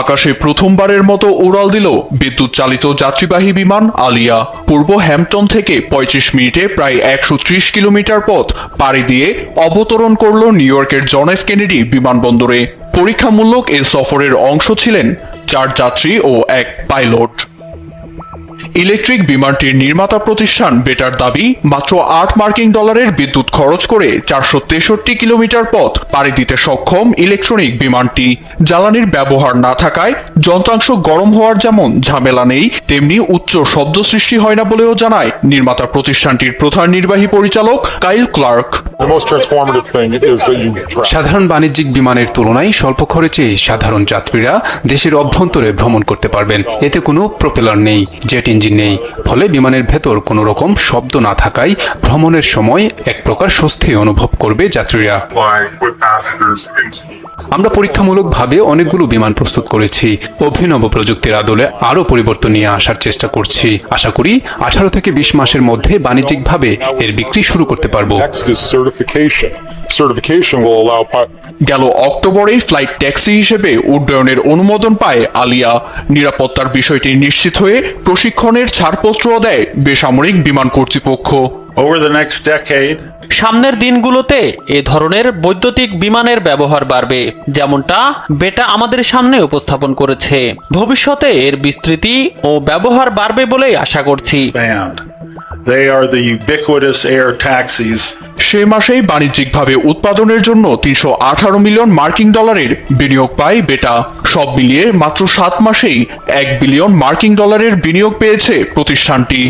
আকাশে প্রথমবারের মতো উড়াল দিল বিদ্যুৎ চালিত যাত্রীবাহী বিমান আলিয়া। পূর্ব হ্যাম্পটন থেকে পঁয়ত্রিশ মিনিটে প্রায় একশো ত্রিশ কিলোমিটার পথ পাড়ি দিয়ে অবতরণ করল নিউ ইয়র্কের জন এফ কেনেডি বিমানবন্দরে। পরীক্ষামূলক এ সফরের অংশ ছিলেন চার যাত্রী ও এক পাইলট। ইলেকট্রিক বিমানটির নির্মাতা প্রতিষ্ঠান বেটার দাবি, মাত্র আট মার্কিন ডলারের বিদ্যুৎ খরচ করে চারশো তেষট্টি কিলোমিটার পথ পাড়ি দিতে সক্ষম ইলেকট্রনিক বিমানটি। জ্বালানির ব্যবহার না থাকায় যন্ত্রাংশ গরম হওয়ার যেমন ঝামেলা নেই, তেমনি উচ্চ শব্দ সৃষ্টি হয় না বলেও জানায় নির্মাতা প্রতিষ্ঠানটির প্রধান নির্বাহী পরিচালক কাইল ক্লার্ক। সাধারণ বাণিজ্যিক বিমানের তুলনায় স্বল্প খরচে সাধারণ যাত্রীরা দেশের অভ্যন্তরে ভ্রমণ করতে পারবেন। এতে কোনো প্রপেলার নেই জেট ইঞ্জিন নেই। ফলে বিমানের ভেতর কোনো রকম শব্দ না থাকায় ভ্রমণের সময় এক প্রকার স্বস্তি অনুভব করবে যাত্রীরা। আমরা পরীক্ষামূলকভাবে অনেকগুলো বিমান প্রস্তুত করেছি। অভিনব প্রযুক্তির আদলে আরও পরিবর্তন নিয়ে আসার চেষ্টা করছি। আশা করি আঠারো থেকে বিশ মাসের মধ্যে বাণিজ্যিকভাবে এর বিক্রি শুরু করতে পারব। গেল অক্টোবরে ফ্লাইট ট্যাক্সি হিসেবে উড্ডয়নের অনুমোদন পায় আলিয়া। নিরাপত্তার বিষয়টি নিশ্চিত হয়ে প্রশিক্ষণের ছাড়পত্র দেয় বেসামরিক বিমান কর্তৃপক্ষ। Over the next decade, সামনের দিনগুলোতে এ ধরনের বৈদ্যুতিক বিমানের ব্যবহার বাড়বে যেমনটা বেটা আমাদের সামনে উপস্থাপন করেছে। ভবিষ্যতে এর বিস্তৃতি ও ব্যবহার বাড়বে বলেই আশা করছি. They are the ubiquitous air taxis. সে মাসেই বাণিজ্যিকভাবে উৎপাদনের জন্য তিনশো আঠারো মিলিয়ন মার্কিন ডলারের বিনিয়োগ পায় বেটা। সব মিলিয়ে মাত্র সাত মাসেই এক বিলিয়ন মার্কিন ডলারের বিনিয়োগ পেয়েছে প্রতিষ্ঠানটি।